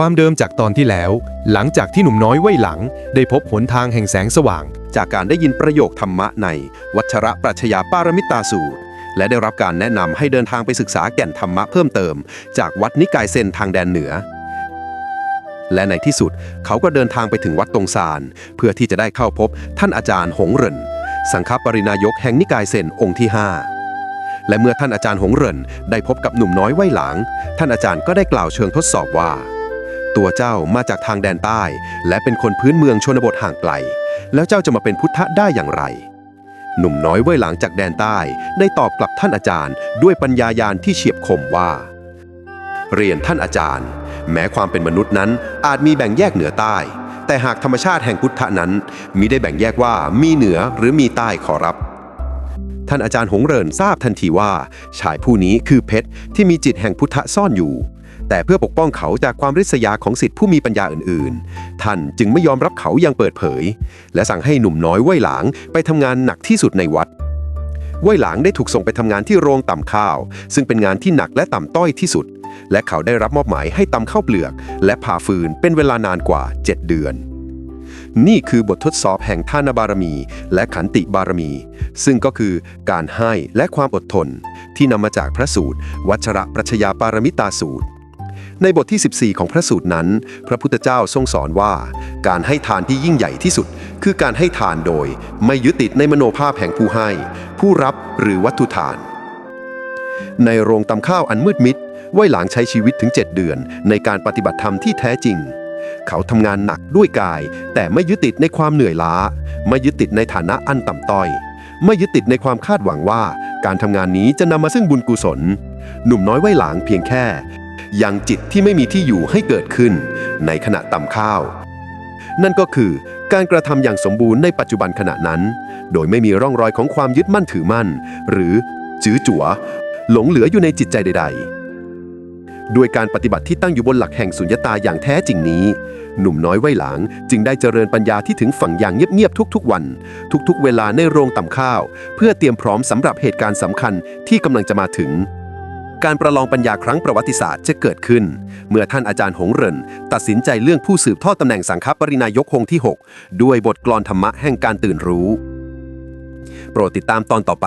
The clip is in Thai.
ความเดิมจากตอนที่แล้ว หลังจากที่หนุ่มน้อยไว้หลัง ได้พบหนทางแห่งแสงสว่าง จากการได้ยินประโยคธรรมะใน วัชระปรัชญาปารมิตาสูตร และได้รับการแนะนำให้เดินทางไปศึกษาแก่นธรรมะเพิ่มเติม จากวัดนิกายเซนทางแดนเหนือ และในที่สุดเขาก็เดินทางไปถึงวัดตรงซานเพื่อที่จะได้เข้าพบท่านอาจารย์หงเรินสังฆปรินายกแห่งนิกายเซนองค์ที่ 5และเมื่อท่านอาจารย์หงเรินได้พบกับหนุ่มน้อยไว้หลัง ท่านอาจารย์ก็ได้กล่าวเชิงทดสอบว่า ตัวเจ้ามาจากทางแดนใต้ และเป็นคนพื้นเมืองชนบทห่างไกล แล้วเจ้าจะมาเป็นพุทธะได้อย่างไร หนุ่มน้อยเว่ยหลังจากแดนใต้ ได้ตอบกลับท่านอาจารย์ ด้วยปัญญายาณที่เฉียบคมว่า เรียนท่านอาจารย์ แม้ความเป็นมนุษย์นั้นอาจมีแบ่งแยกเหนือใต้ แต่หากธรรมชาติแห่งพุทธะนั้นมิได้แบ่งแยกว่ามีเหนือหรือมีใต้ขอรับท่านอาจารย์หงเรินทราบทันทีว่า ชายผู้นี้คือเพชรที่มีจิตแห่งพุทธะซ่อนอยู่ แต่เพื่อปกป้องเขาจากความริษยาของสิทธิผู้มีปัญญาอื่นๆ ท่านจึงไม่ยอมรับเขาอย่างเปิดเผย และสั่งให้หนุ่มน้อยว่ยหลางไปทำงานหนักที่สุดในวัดว่ยหลางได้ถูกส่งไปทำงานที่โรงต่ำข้าว ซึ่งเป็นงานที่หนักและต่ำต้อยที่สุด และเขาได้รับมอบหมายให้ตำข้าวเปลือก และผ่าฟืนเป็นเวลานานกว่า 7 เดือน นี่คือบททดสอบแห่งท่านบารมี และขันติบารมี ซึ่งก็คือการให้และความอดทน ที่นำมาจากพระสูตร วัชระปรัชญาปารมิตาสูตร ในบทที่ 14 ของพระสูตรนั้น พระพุทธเจ้าทรงสอนว่า การให้ทานที่ยิ่งใหญ่ที่สุด คือการให้ทานโดย ไม่ยึดติดในมโนภาพแห่งผู้ให้ ผู้รับหรือวัตถุทาน ในโรงตำข้าวอันมืดมิดไว่หลางใช้ชีวิตถึง 7 เดือน ในการปฏิบัติธรรมที่แท้จริง เขาทำงานหนักด้วยกาย แต่ไม่ยึดติดในความเหนื่อยล้า ไม่ยึดติดในฐานะอันต่ำต้อยไม่ยึดติดในความคาดหวังว่า การทำงานนี้จะนำมาซึ่งบุญกุศล หนุ่มน้อยไว่หลางเพียงแค่ ยังจิตที่ไม่มีที่อยู่ให้เกิดขึ้น ในขณะตำข้าว นั่นก็คือการกระทำอย่างสมบูรณ์ในปัจจุบันขณะนั้น โดยไม่มีร่องรอยของความยึดมั่นถือมั่น หรือจื้อจั๋ว หลงเหลืออยู่ในจิตใจใด ๆ ด้วยการปฏิบัติที่ตั้งอยู่บนหลักแห่งสุญญตาอย่างแท้จริงนี้ หนุ่มน้อยไวหลังจึงได้เจริญปัญญาที่ถึงฝั่งอย่างเงียบๆทุกๆวัน ทุกๆ เวลาในโรงตำข้าว เพื่อเตรียมพร้อมสำหรับเหตุการณ์สำคัญที่กำลังจะมาถึง การประลองปัญญาครั้งประวัติศาสตร์จะเกิดขึ้น เมื่อท่านอาจารย์หงเรินตัดสินใจเรื่องผู้สืบทอดตำแหน่งสังฆปรินายกองที่ 6 ด้วยบทกลอนธรรมะแห่งการตื่นรู้ โปรดติดตามตอนต่อไป